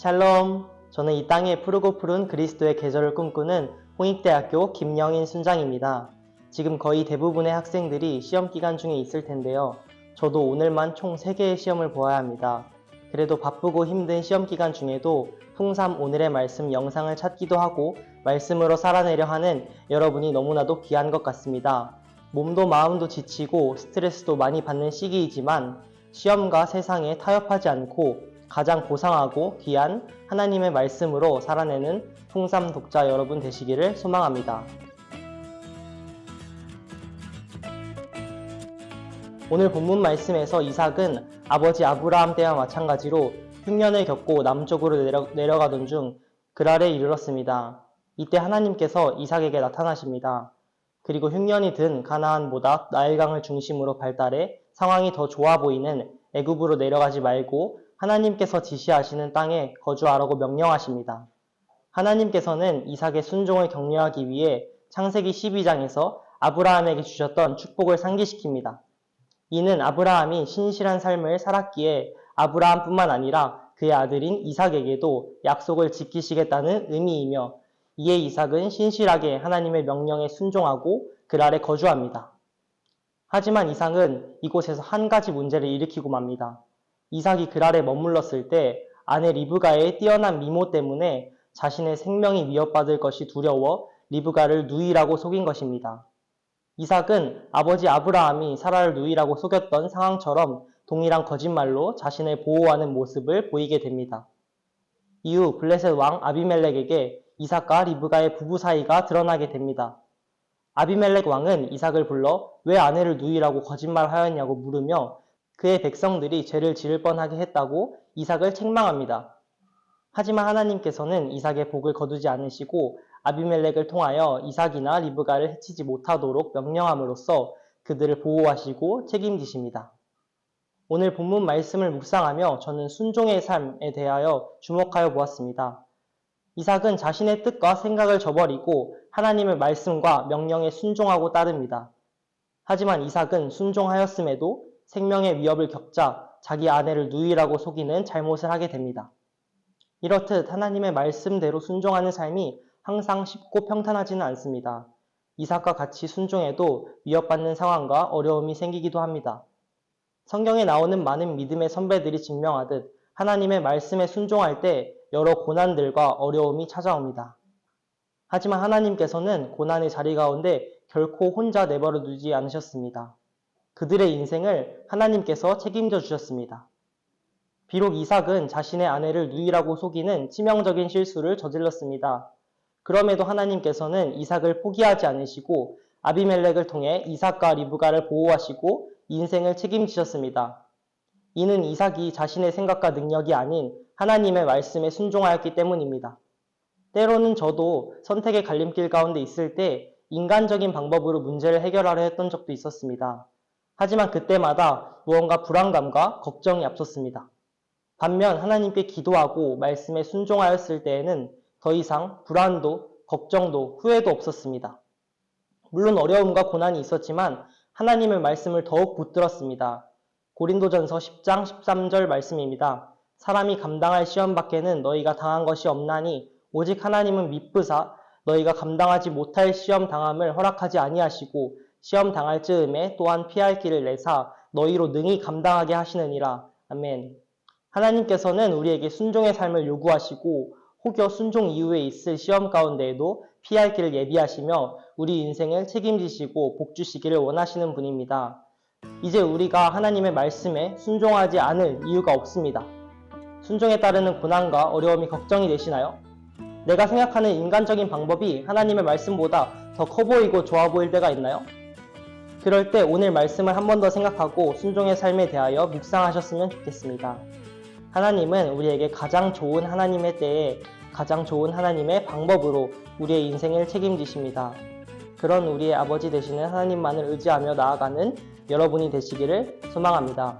샬롬. 저는 이 땅에 푸르고 푸른 그리스도의 계절을 꿈꾸는 홍익대학교 김영인 순장입니다. 지금 거의 대부분의 학생들이 시험 기간 중에 있을 텐데요. 저도 오늘만 총 3개의 시험을 보아야 합니다. 그래도 바쁘고 힘든 시험 기간 중에도 풍삼 오늘의 말씀 영상을 찾기도 하고 말씀으로 살아내려 하는 여러분이 너무나도 귀한 것 같습니다. 몸도 마음도 지치고 스트레스도 많이 받는 시기이지만 시험과 세상에 타협하지 않고 가장 고상하고 귀한 하나님의 말씀으로 살아내는 풍삼 독자 여러분 되시기를 소망합니다. 오늘 본문 말씀에서 이삭은 아버지 아브라함 때와 마찬가지로 흉년을 겪고 남쪽으로 내려, 내려가던 중 그랄에 이르렀습니다. 이때 하나님께서 이삭에게 나타나십니다. 그리고 흉년이 든 가나안보다 나일강을 중심으로 발달해 상황이 더 좋아 보이는 애굽으로 내려가지 말고 하나님께서 지시하시는 땅에 거주하라고 명령하십니다. 하나님께서는 이삭의 순종을 격려하기 위해 창세기 12장에서 아브라함에게 주셨던 축복을 상기시킵니다. 이는 아브라함이 신실한 삶을 살았기에 아브라함뿐만 아니라 그의 아들인 이삭에게도 약속을 지키시겠다는 의미이며 이에 이삭은 신실하게 하나님의 명령에 순종하고 그 아래 거주합니다. 하지만 이삭은 이곳에서 한 가지 문제를 일으키고 맙니다. 이삭이 그 아래 머물렀을 때 아내 리브가의 뛰어난 미모 때문에 자신의 생명이 위협받을 것이 두려워 리브가를 누이라고 속인 것입니다. 이삭은 아버지 아브라함이 사라를 누이라고 속였던 상황처럼 동일한 거짓말로 자신을 보호하는 모습을 보이게 됩니다. 이후 블레셋 왕 아비멜렉에게 이삭과 리브가의 부부 사이가 드러나게 됩니다. 아비멜렉 왕은 이삭을 불러 왜 아내를 누이라고 거짓말하였냐고 물으며 그의 백성들이 죄를 지을 뻔하게 했다고 이삭을 책망합니다. 하지만 하나님께서는 이삭의 복을 거두지 않으시고 아비멜렉을 통하여 이삭이나 리브가를 해치지 못하도록 명령함으로써 그들을 보호하시고 책임지십니다. 오늘 본문 말씀을 묵상하며 저는 순종의 삶에 대하여 주목하여 보았습니다. 이삭은 자신의 뜻과 생각을 저버리고 하나님의 말씀과 명령에 순종하고 따릅니다. 하지만 이삭은 순종하였음에도 생명의 위협을 겪자 자기 아내를 누이라고 속이는 잘못을 하게 됩니다. 이렇듯 하나님의 말씀대로 순종하는 삶이 항상 쉽고 평탄하지는 않습니다. 이삭과 같이 순종해도 위협받는 상황과 어려움이 생기기도 합니다. 성경에 나오는 많은 믿음의 선배들이 증명하듯 하나님의 말씀에 순종할 때 여러 고난들과 어려움이 찾아옵니다. 하지만 하나님께서는 고난의 자리 가운데 결코 혼자 내버려 두지 않으셨습니다. 그들의 인생을 하나님께서 책임져 주셨습니다. 비록 이삭은 자신의 아내를 누이라고 속이는 치명적인 실수를 저질렀습니다. 그럼에도 하나님께서는 이삭을 포기하지 않으시고 아비멜렉을 통해 이삭과 리브가를 보호하시고 인생을 책임지셨습니다. 이는 이삭이 자신의 생각과 능력이 아닌 하나님의 말씀에 순종하였기 때문입니다. 때로는 저도 선택의 갈림길 가운데 있을 때 인간적인 방법으로 문제를 해결하려 했던 적도 있었습니다. 하지만 그때마다 무언가 불안감과 걱정이 앞섰습니다. 반면 하나님께 기도하고 말씀에 순종하였을 때에는 더 이상 불안도, 걱정도, 후회도 없었습니다. 물론 어려움과 고난이 있었지만 하나님의 말씀을 더욱 붙들었습니다. 고린도전서 10장 13절 말씀입니다. 사람이 감당할 시험 밖에는 너희가 당한 것이 없나니 오직 하나님은 미쁘사 너희가 감당하지 못할 시험 당함을 허락하지 아니하시고 시험 당할 즈음에 또한 피할 길을 내사 너희로 능히 감당하게 하시느니라. 아멘. 하나님께서는 우리에게 순종의 삶을 요구하시고 혹여 순종 이후에 있을 시험 가운데에도 피할 길을 예비하시며 우리 인생을 책임지시고 복주시기를 원하시는 분입니다. 이제 우리가 하나님의 말씀에 순종하지 않을 이유가 없습니다. 순종에 따르는 고난과 어려움이 걱정이 되시나요? 내가 생각하는 인간적인 방법이 하나님의 말씀보다 더 커 보이고 좋아 보일 때가 있나요? 그럴 때 오늘 말씀을 한 번 더 생각하고 순종의 삶에 대하여 묵상하셨으면 좋겠습니다. 하나님은 우리에게 가장 좋은 하나님의 때에 가장 좋은 하나님의 방법으로 우리의 인생을 책임지십니다. 그런 우리의 아버지 되시는 하나님만을 의지하며 나아가는 여러분이 되시기를 소망합니다.